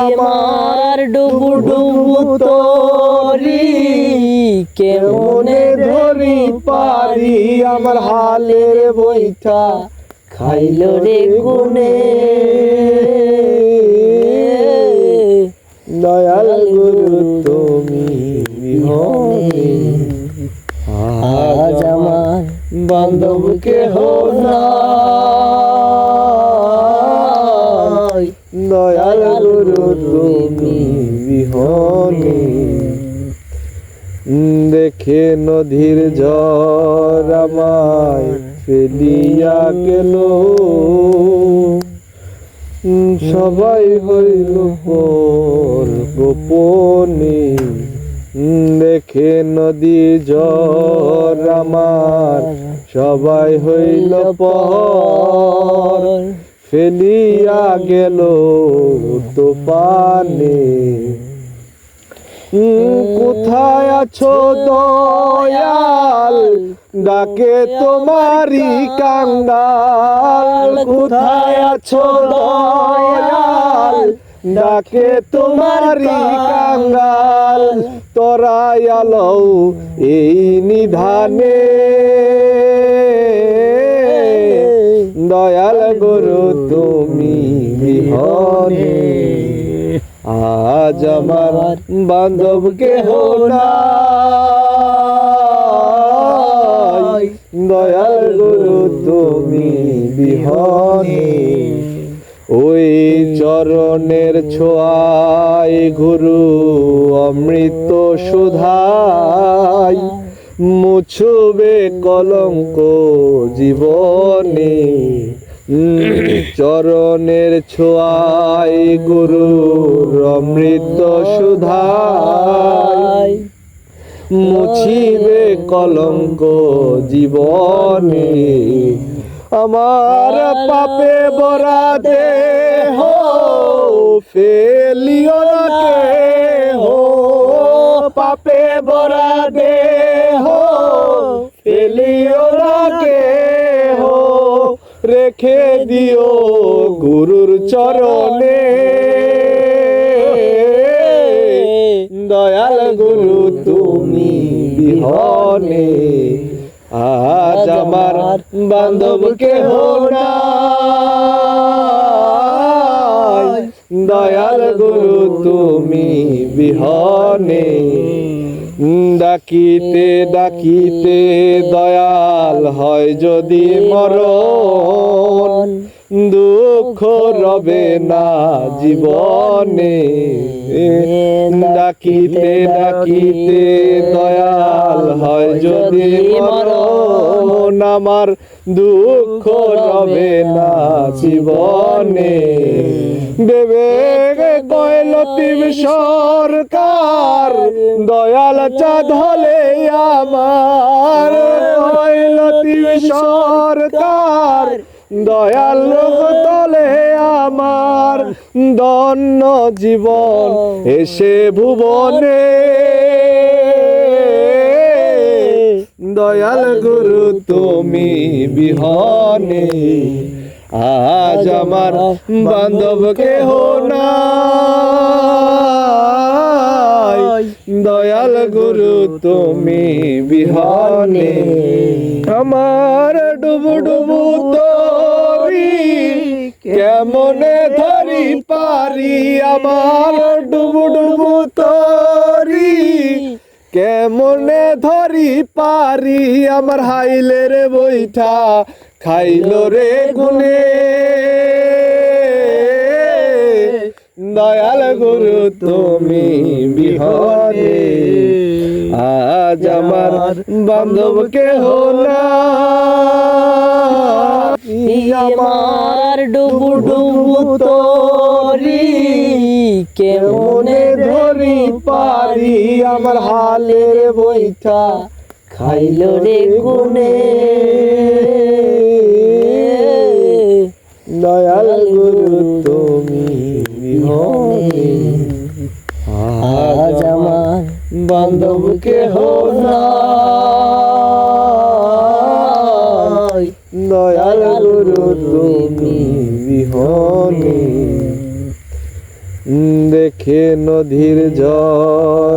আমার ডুবু ডুবু তোরি কেমনে ধরি পারি আমার হালের বইটা খাইল রে গুনে দয়াল দেখে নদীর আমায় ফেলিয়া গেল। সবাই হইল গোপনে। দেখে নদী আমার সবাই হইল পর। ফেলিয়া গেল তো পানে কোথায় আছো দয়াল? ডাকে তোমারি কাঙ্গাল। কোথায় আছো দয়াল? ডাকে তোমারি কাঙ্গাল। তোরাই আলো এই নিধানে। দয়াল গুরু, তুমি বিহনে আজ আমার বান্ধব নাই। দয়াল গুরু, তুমি বিহনে। ওই চরণের ছোঁয়ায় গুরু অমৃত সুধাই। মুছবে কলঙ্ক জীবনে। চরণের ছোঁয়ায় গুরুর অমৃত সুধাই। মুছিবে কলঙ্ক জীবনে, আমার পাপে বরা দেহ ফেলিও না পাপে বরা দেহ রেখে দিও গুরুর চরণে। দয়াল গুরু, তুমি বিহনে। আজ আমার বান্ধব নাই। দয়াল গুরু, তুমি বিহনে। ডাকিতে ডাকিতে দয়াল হয় যদি মরণ। দুঃখ রবে না জীবনে। ডাকিতে ডাকিতে দয়াল হয় যদি মরণ আমার দুঃখ রবে না জীবনে। দেবে কয়লতিব সরকার দয়াল চাঁদ হলে আমার। কয়লতিব সরকার। দয়াল তলে আমার দন্য জীবন এসে ভুবনে। দয়াল গুরু, তুমি বিহনে। আজ আমার বান্ধব কেহ নাই। গুরু তুমি বিহনে। আমার ডুবু ডুবু তরি, কেমনে ধরি পারি আমার ডুবু ডুবু তরি, কেমনে ধরি পারি আমার হাইলের বইঠা খাইল রে গুনে। দয়াল গুরু তুমি বিহনে। আজ আমার বান্ধব কেহ নাই আমার ডুবু ডুবু তোরি কেমনে ধরি পারি আমার হালের বইটা খাইল রে গুনে দয়াল গুরু তুমি বিহনে গুরু তুমি বিহনে। দেখে নদীর জল